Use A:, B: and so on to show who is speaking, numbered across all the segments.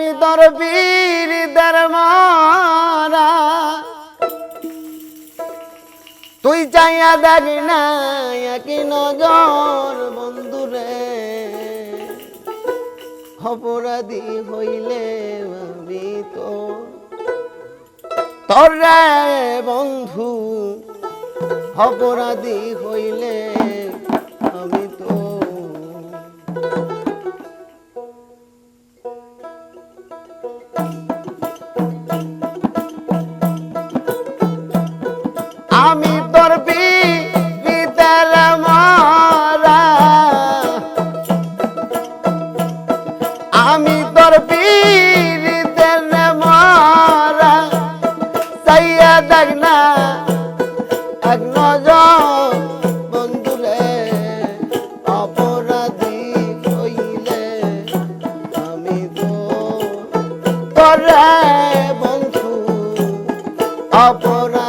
A: আমি তোর বীর দরমারা তুই চাইয়া দেখি না কি নজর বন্ধুরে। অপরাধী হইলে আমি তো তোর বন্ধু। অপরাধী হইলে বন্ধু অপর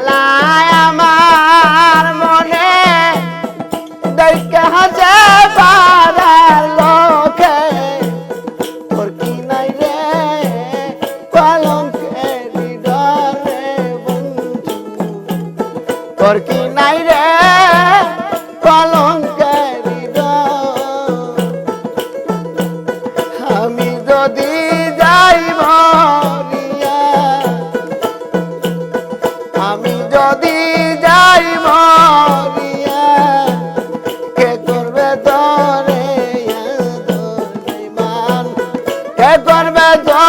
A: পালায় আমার মনে দেখে হাসে যদি যাই মরিয়া কে করবে তরে মান কে করবে তো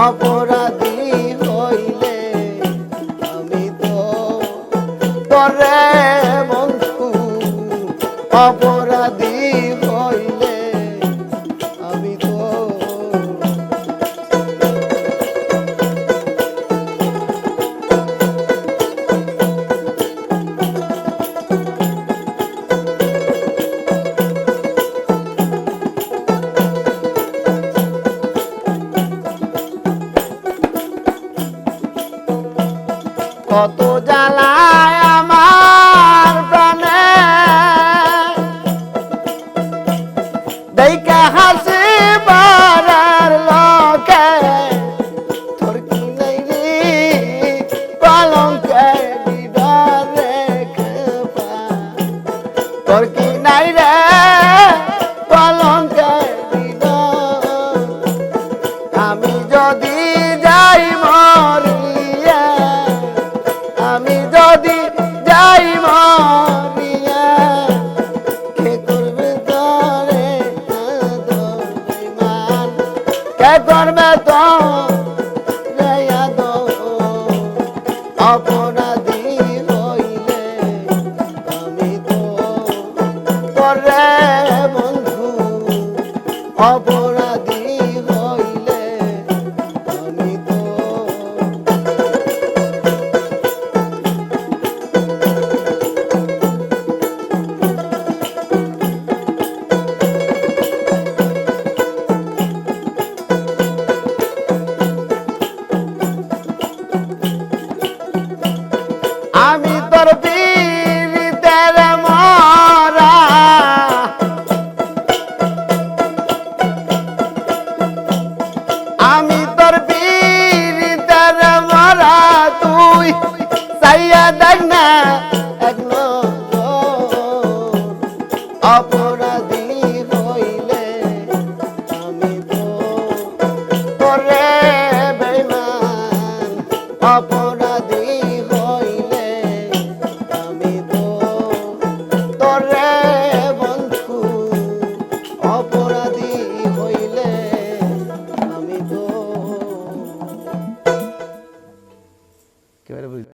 A: অপ আমি তো